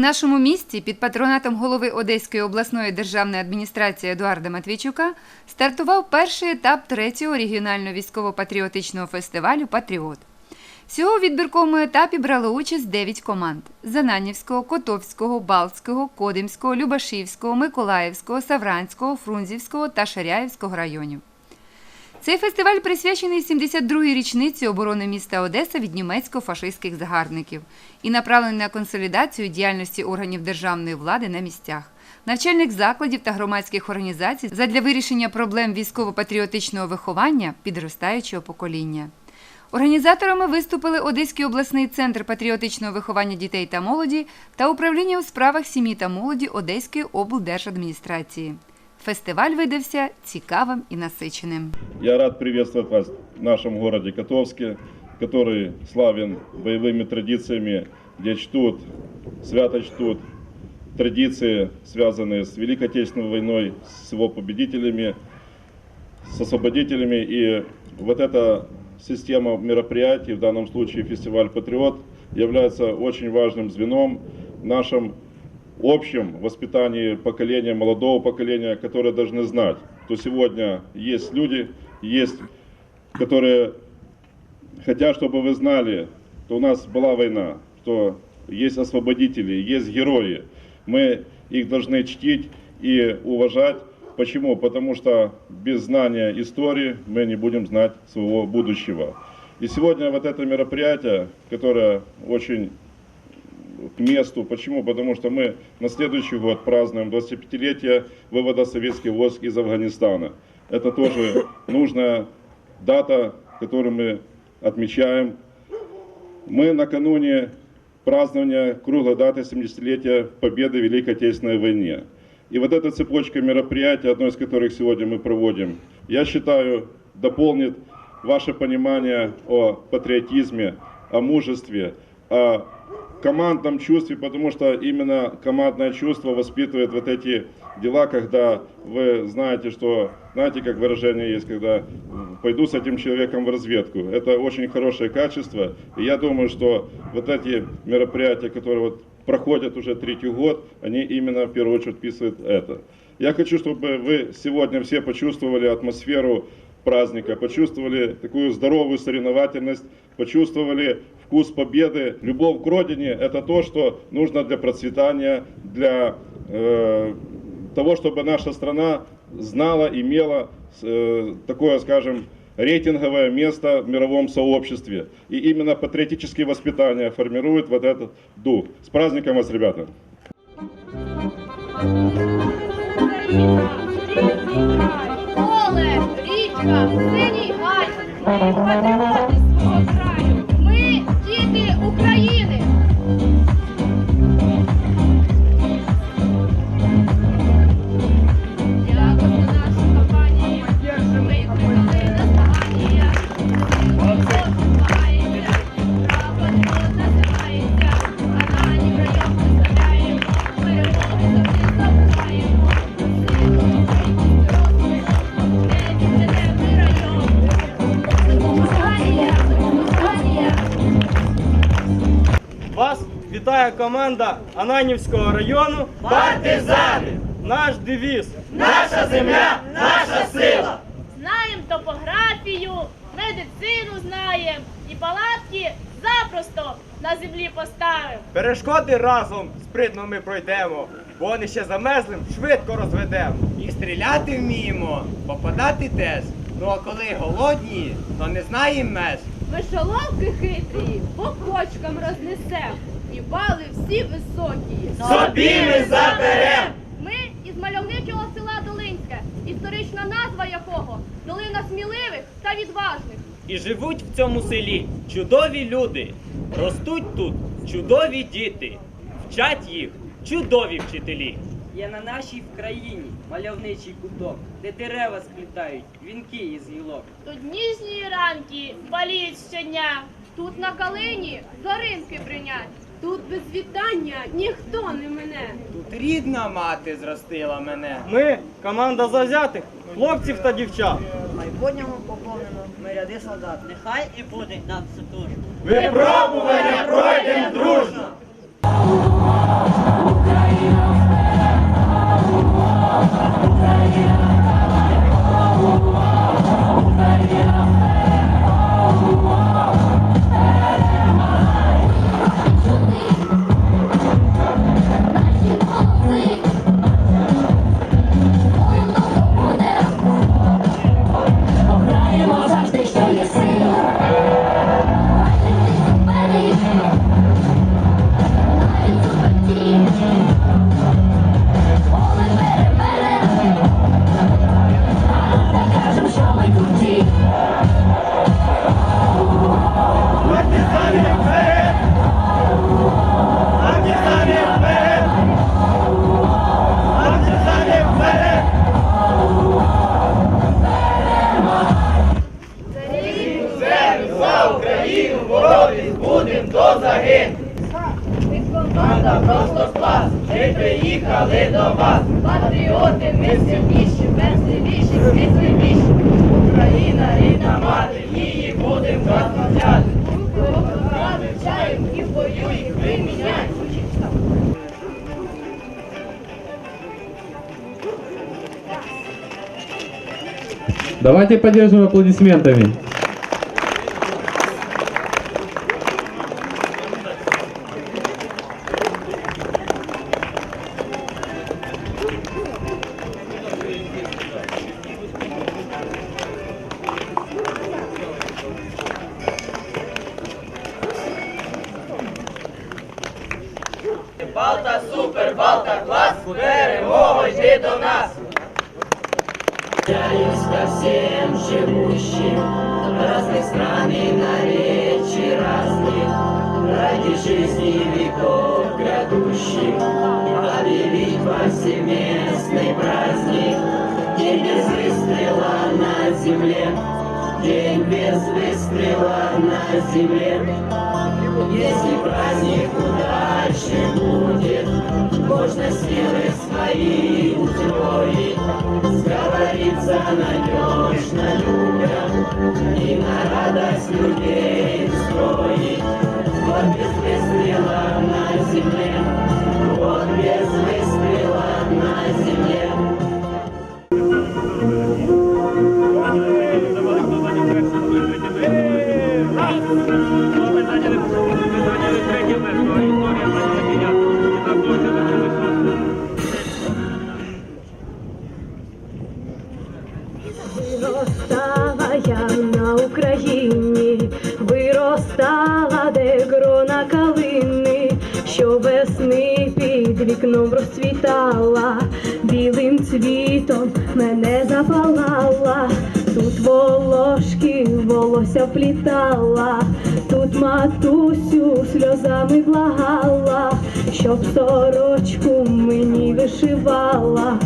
нашому місті під патронатом голови Одеської обласної державної адміністрації Едуарда Матвійчука стартував перший етап третього регіонального військово-патріотичного фестивалю Патріот. Всього у відбірковому етапі брали участь 9 команд: Зананівського, Котовського, Балтського, Кодимського, Любашівського, Миколаївського, Савранського, Фрунзівського та Шаряївського районів. Цей фестиваль присвячений 72-й річниці оборони міста Одеса від німецько-фашистських загарбників і направлений на консолідацію діяльності органів державної влади на місцях, навчальних закладів та громадських організацій задля вирішення проблем військово-патріотичного виховання підростаючого покоління. Організаторами виступили Одеський обласний центр патріотичного виховання дітей та молоді та управління у справах сім'ї та молоді Одеської облдержадміністрації. Фестиваль видався цікавим і насиченим. Я рад приветствовать вас в нашем городе Котовске, который славен боевыми традициями, где чтут, свято чтут традиции, связанные с Великой Отечественной войной, с его победителями, с освободителями. И вот эта система мероприятий, в данном случае фестиваль «Патриот», является очень важным звеном в нашем общем воспитании поколения, молодого поколения, которые должны знать, что сегодня есть люди, есть, которые хотят, чтобы вы знали, что у нас была война, что есть освободители, есть герои. Мы их должны чтить и уважать. Почему? Потому что без знания истории мы не будем знать своего будущего. И сегодня вот это мероприятие, которое очень к месту. Почему? Потому что мы на следующий год празднуем 25-летие вывода советских войск из Афганистана. Это тоже нужная дата, которую мы отмечаем. Мы накануне празднования круглой даты 70-летия победы в Великой Отечественной войне. И вот эта цепочка мероприятий, одно из которых сегодня мы проводим, я считаю, дополнит ваше понимание о патриотизме, о мужестве, о командном чувстве, потому что именно командное чувство воспитывает вот эти дела, когда вы знаете, что, знаете, как выражение есть, когда пойду с этим человеком в разведку. Это очень хорошее качество. И я думаю, что вот эти мероприятия, которые вот проходят уже третий год, они именно в первую очередь вписывают это. Я хочу, чтобы вы сегодня все почувствовали атмосферу праздника, почувствовали такую здоровую соревновательность, почувствовали вкус победы. Любовь к родине – это то, что нужно для процветания, для э, того, чтобы наша страна знала, имела э, такое, скажем, рейтинговое место в мировом сообществе. И именно патриотические воспитания формируют вот этот дух. С праздником вас, ребята! Поле, Ready, one, three, команда Ананівського району Партизани! Наш девіз. Наша земля, наша сила! Знаємо топографію, медицину знаємо і палатки запросто на землі поставимо. Перешкоди разом спритно ми пройдемо. бо Вони ще замерзлим швидко розведемо. І стріляти вміємо, попадати теж. Ну а коли голодні, то не знаємо меж. Мишоловки хитрі по кочкам рознесем. І бали всі високі. Собі ми заберем! Ми із мальовничого села Долинське, історична назва якого долина сміливих та відважних. І живуть в цьому селі чудові люди. Ростуть тут чудові діти. Вчать їх чудові вчителі. Є на нашій країні мальовничий куток, де дерева сплітають вінки із гілок. Тут ніжні ранки боліють щодня. Тут на калині зоринки бринять. Тут без вітання ніхто не мене. Тут рідна мати зростила мене. Ми команда завзятих, хлопців та дівчат. Майбутньому поповнено ми ряди солдат. Нехай і буде нам сутужно. Випробування пройдемо дружно. Україна вперед! Україна! Україна! Давайте поддержим аплодисментами. На земле если праздник удачный будет, можно силы свои устроить, сговориться надежно людям и на радость людей устроить. Вот без выстрела на земле, вот без выстрела на земле. Мене запалала, тут волошки волосся плітала, тут матусю сльозами благала, щоб сорочку мені вишивала.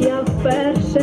Я вперше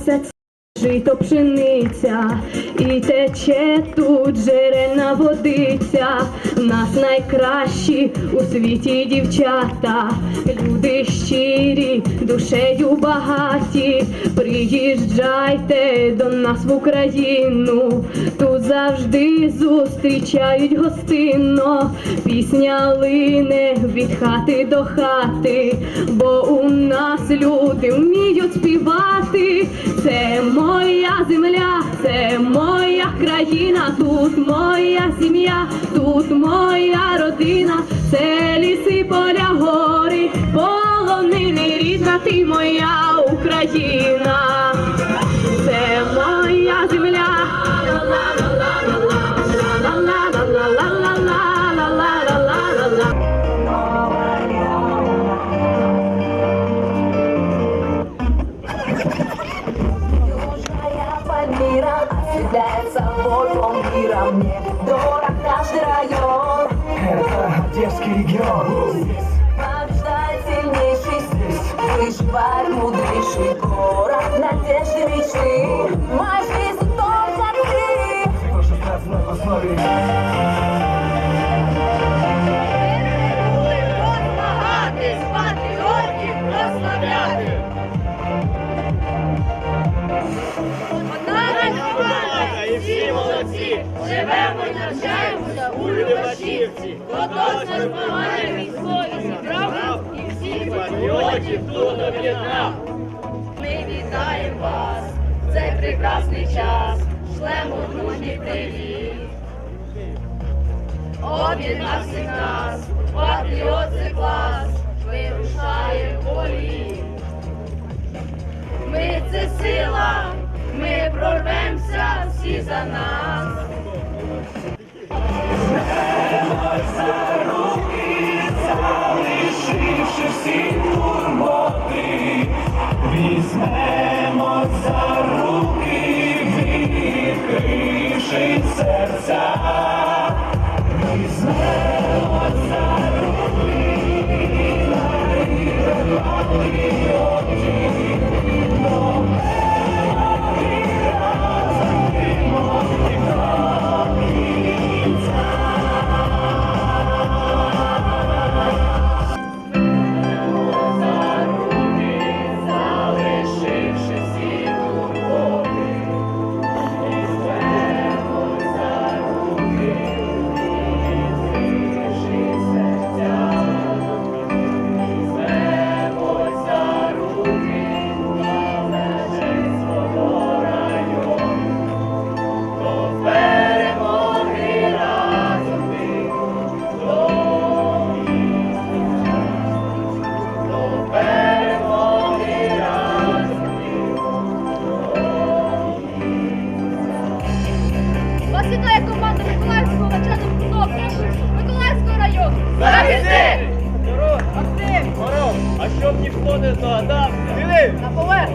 Колося жито пшениця, і тече тут джерельна водиця. В нас найкращі у світі дівчата, люди щирі, душею багаті. Приїжджайте до нас в Україну, завжди зустрічають гостинно. Пісня лине від хати до хати, бо у нас люди вміють співати. Це моя земля, це моя країна, тут моя сім'я, тут моя родина, це ліси, поля, гори, полонини, рідна ти моя Україна. Це моя земля. Каждый район. Это Одесский регион. Побеждает сильнейший Выживает мудрейший город Надежды мечты Моя жизнь только ты Прошу сказано в основе. Любашівці. Поточне змагання військові зібрав і всіх патріотів тут об'єднав. Ми вітаємо вас цей прекрасний час. Шлемо дружній привіт. Об'єднав всіх нас, патріот це клас, вирушає полі. Ми це сила, ми прорвемося всі за нас. Візьмемо за руки, відкривши серця. Візьмемо за Залишивши щоб ніхто не здогадався. На поверх!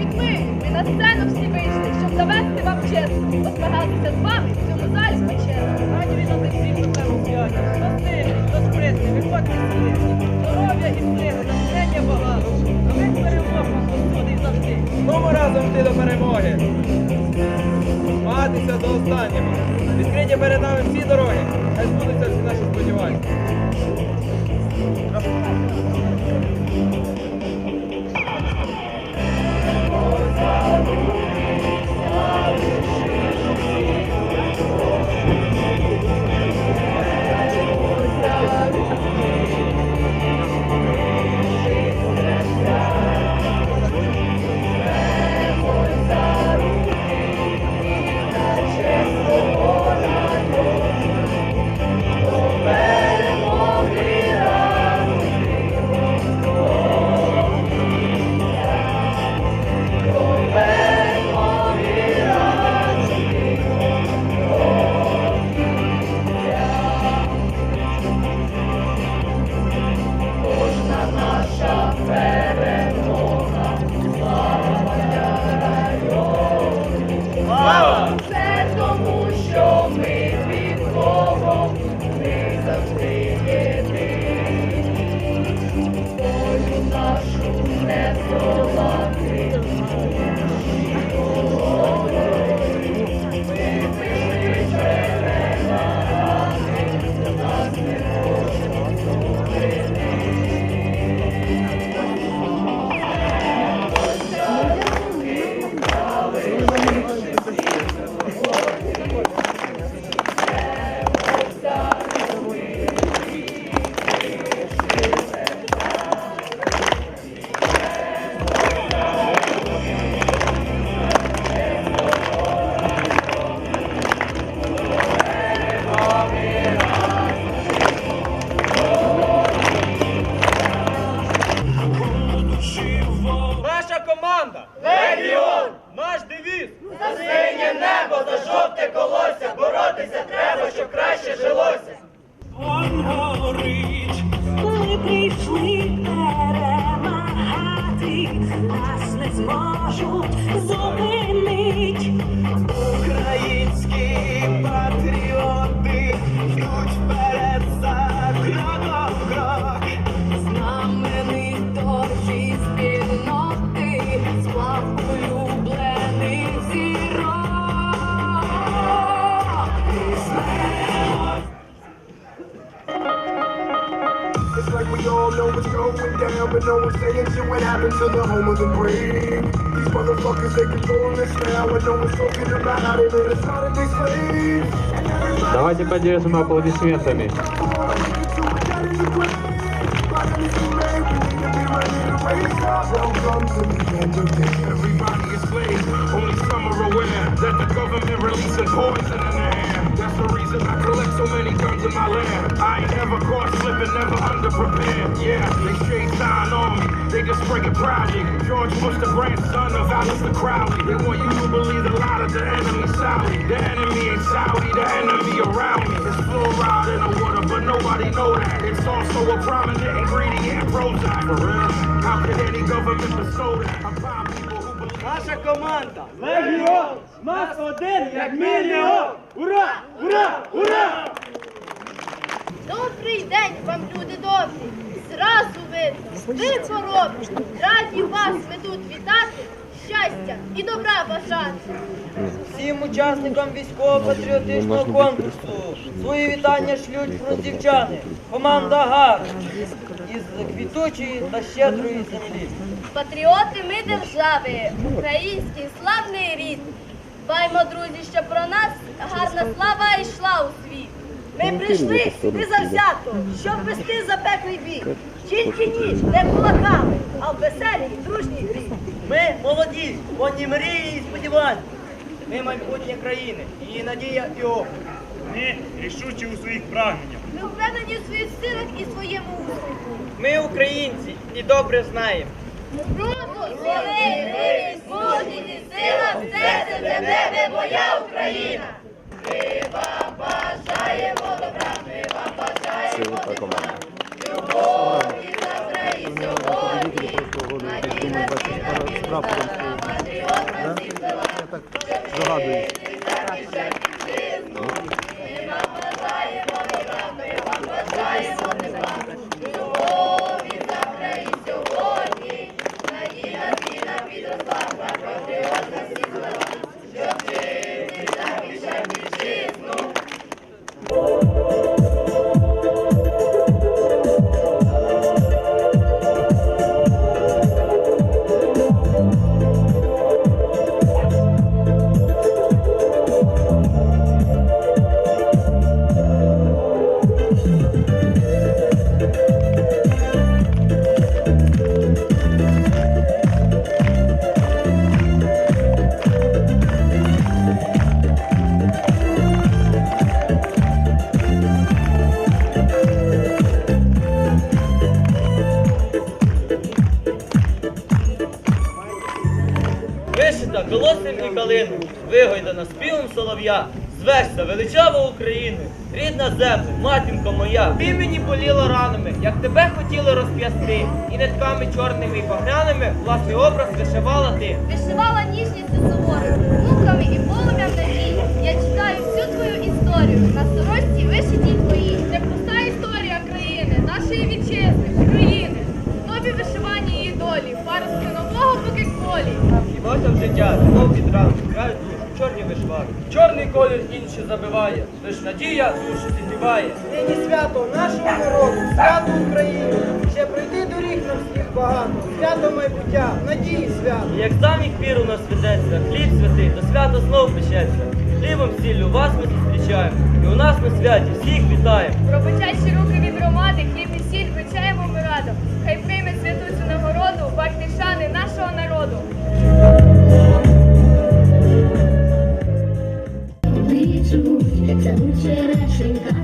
Від ми, ми на сцену всі вийшли, щоб довести вам чесно. Посмагатися з вами в цьому залі почесно. Раді він один всім до тебе святі. Хто сильний, хто спритний, виходьте сильні. Здоров'я і сили, натхнення багато. А ми перемогу, Господи, завжди. Знову разом йти до перемоги. Змагатися до останнього. Відкриті перед нами всі дороги. Хай збудуться всі наші сподівання. Це to the home of the brave. These motherfuckers, they controlling us now, and no one's talking about how they made us out of these slaves. And everybody Давайте поддержим аплодисментами. Welcome to the end of this. Everybody is slaves. Only some are aware that the government releasing poison in the air. That's the reason I collect so many guns in my land. I ain't never caught slipping, never underprepared. Yeah, they straight sign on me. They just spray it proudly. George Bush, the grandson of Alistair Crowley. They want you to believe the lie that the enemy's Saudi. The enemy ain't Saudi, the enemy around me. It's fluoride in the water, but nobody know that. It's also a prominent ingredient in Prozac. For real? How could any government bestow that? I'm proud people who believe Наша команда Легіон! Нас один як мільйон! Ура! Ура! Ура! Добрий день вам, люди добрі! Зразу видно, ви хоробрі, раді вас ми тут вітати, щастя і добра бажати. Всім учасникам військово-патріотичного конкурсу свої вітання шлють фронтівчани. Команда ГАР із квітучої та щедрої землі. Патріоти ми держави, український славний рід. Дбаймо, друзі, щоб про нас гарна слава йшла у світ. Ми прийшли сюди завзято, щоб вести запеклий бій. Тільки ніч, не кулаками, а в веселій, дружній грі. Ми молоді, повні мрії і сподівань. Ми майбутнє країни, її надія і опір. Ми рішучі у своїх прагненнях. Ми впевнені у своїх силах і своєму успіху. Ми українці і добре знаємо. Руку, сили, рівність, мужність сила, все це для тебе, моя Україна. Ми вам бажаємо добра, ми вам бажаємо добра. Любові завтра і сьогодні. Ціна міста, патріот на всіх села. Щоб ранами, як тебе хотіли розп'ясти, і нитками чорними і багряними власний образ вишивала ти. Вишивала ніжність і суворо, муками і полум'ям надії. Я читаю всю твою історію на сорочці вишитій твоїй. Це пуста історія країни, нашої вітчизни, України. Тобі вишивання її долі, паростки нового поки колі. Хібота в життя, знов під ранку, чорні вишвари. Чорний колір інші забиває, лиш надія душу зігріває. Нині свято нашого народу, свято України. Ще пройти доріг нам всіх багато. Свято майбуття, надії свято. І Як заміг пір у нас ведеться, хліб святий, до свята знов печеться. Хлібом сіллю вас ми зустрічаємо, і у нас на святі всіх вітаємо. Пробачайші руки від громади, хліб і сіль вручаємо ми радо. Хай прийме святу цю нагороду, варти шани нашого народу. Зовуть черешенька цвіте,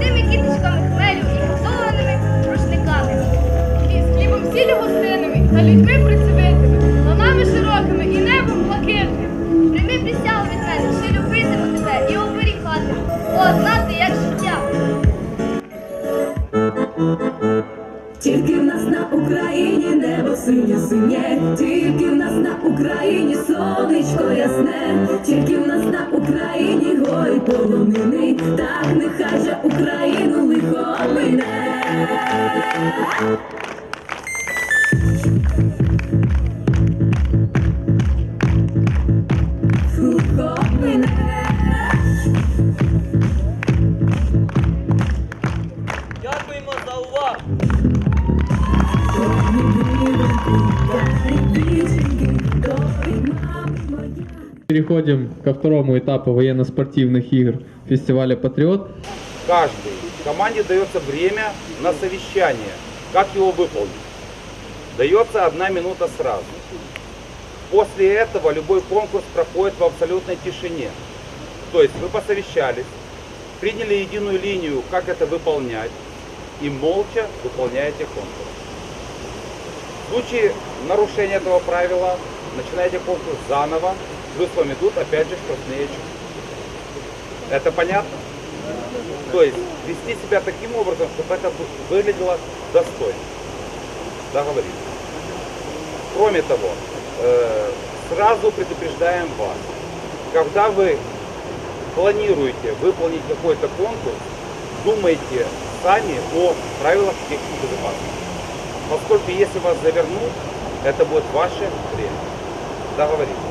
золотими кіточками хмелю, і готованими рушниками, і з хлібом сіллю гостинами, та людьми працьовитими, ланами широкими, і небом блакитним. Прийми присягу від мене, що любитиму тебе і оберігатиму. О, знати, як життя. Тільки в нас на Україні синє синє, тільки в нас на Україні сонечко ясне, тільки в нас на Україні гори полонини, так нехай же Україну лихо мине. Лихо мине. Переходим ко второму этапу военно-спортивных игр фестиваля «Патриот». Каждой команде дается время на совещание. Как его выполнить? Дается одна минута сразу. После этого любой конкурс проходит в абсолютной тишине. То есть вы посовещались, приняли единую линию, как это выполнять, и молча выполняете конкурс. В случае нарушения этого правила начинаете конкурс заново, выслом идут опять же штрафные очки. Это понятно? То есть вести себя таким образом, чтобы это выглядело достойно. Договорились. Кроме того, э, сразу предупреждаем вас, когда вы планируете выполнить какой-то конкурс, думайте сами о правилах техники безопасности. Поскольку если вас завернут, это будет ваше время. Договорились.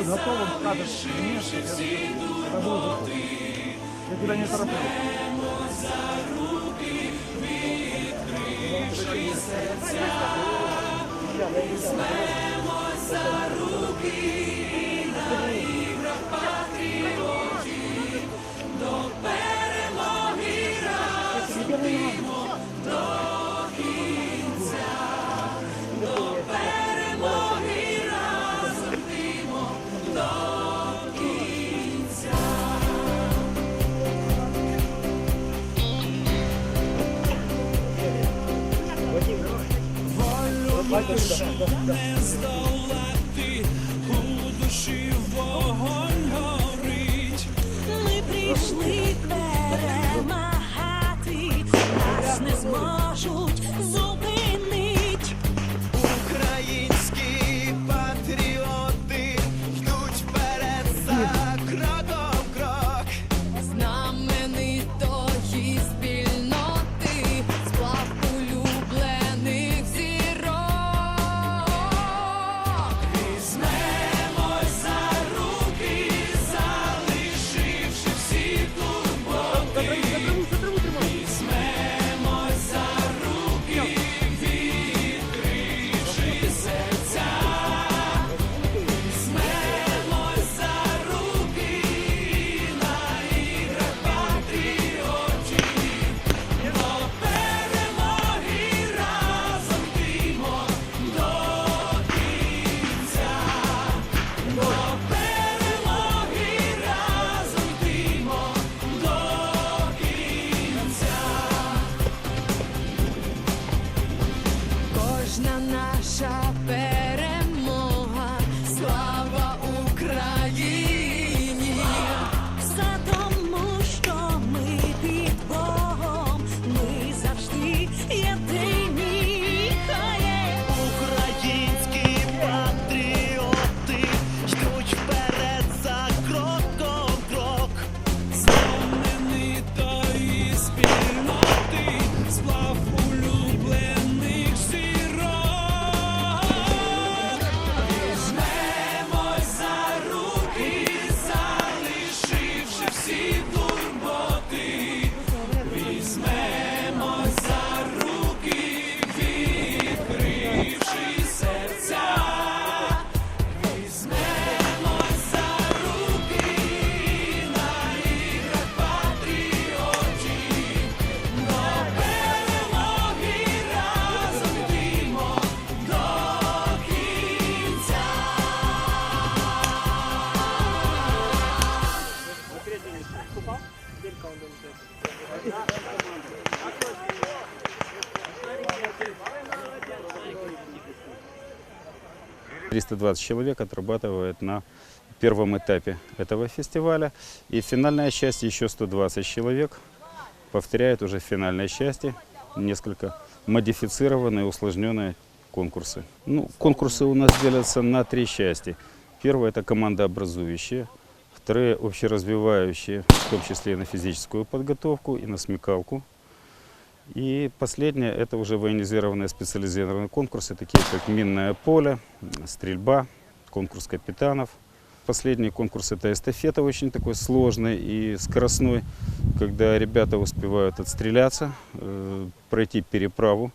Будет готов, он скажет, нет, это будет готов. Я тебя не тороплю. Ми 320 человек отрабатывает на первом этапе этого фестиваля. И финальная часть еще 120 человек повторяет уже в финальной части несколько модифицированные, усложненные конкурсы. Ну, конкурсы у нас делятся на три части. Первая – это командообразующие. Вторые – общеразвивающие, в том числе и на физическую подготовку, и на смекалку. И последнее – это уже военизированные специализированные конкурсы, такие как минное поле, стрельба, конкурс капитанов. Последний конкурс – это эстафета, очень такой сложный и скоростной, когда ребята успевают отстреляться, э, пройти переправу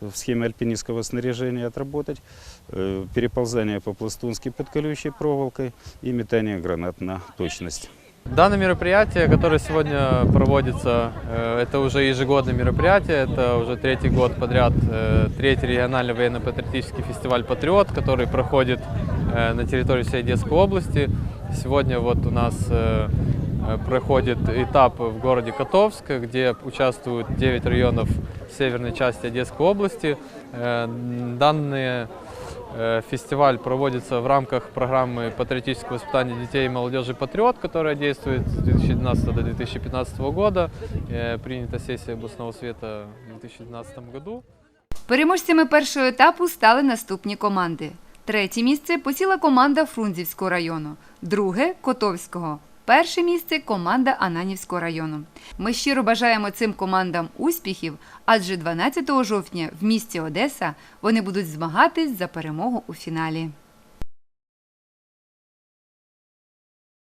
в схеме альпинистского снаряжения отработать, э, переползание по-пластунски под колючей проволокой и метание гранат на точность. Данное мероприятие, которое сегодня проводится, э, это уже ежегодное мероприятие, это уже третий год подряд, э, третий региональный военно-патриотический фестиваль «Патриот», который проходит э, на территории всей Одесской области. Сегодня вот у нас проходит этап в городе Котовск, где участвуют 9 районов северной части Одесской области. Данные Фестиваль проводится в рамках программы патриотического воспитания детей и молодежи «Патриот», которая действует с 2012 до 2015 года. Э, Принята сессия областного света в 2012 году. Переможцями першого етапу стали наступні команди. Третє місце посіла команда Фрунзівського району, друге Котовського. Перше місце команда Ананівського району. Ми щиро бажаємо цим командам успіхів, адже 12 жовтня в місті Одеса вони будуть змагатись за перемогу у фіналі.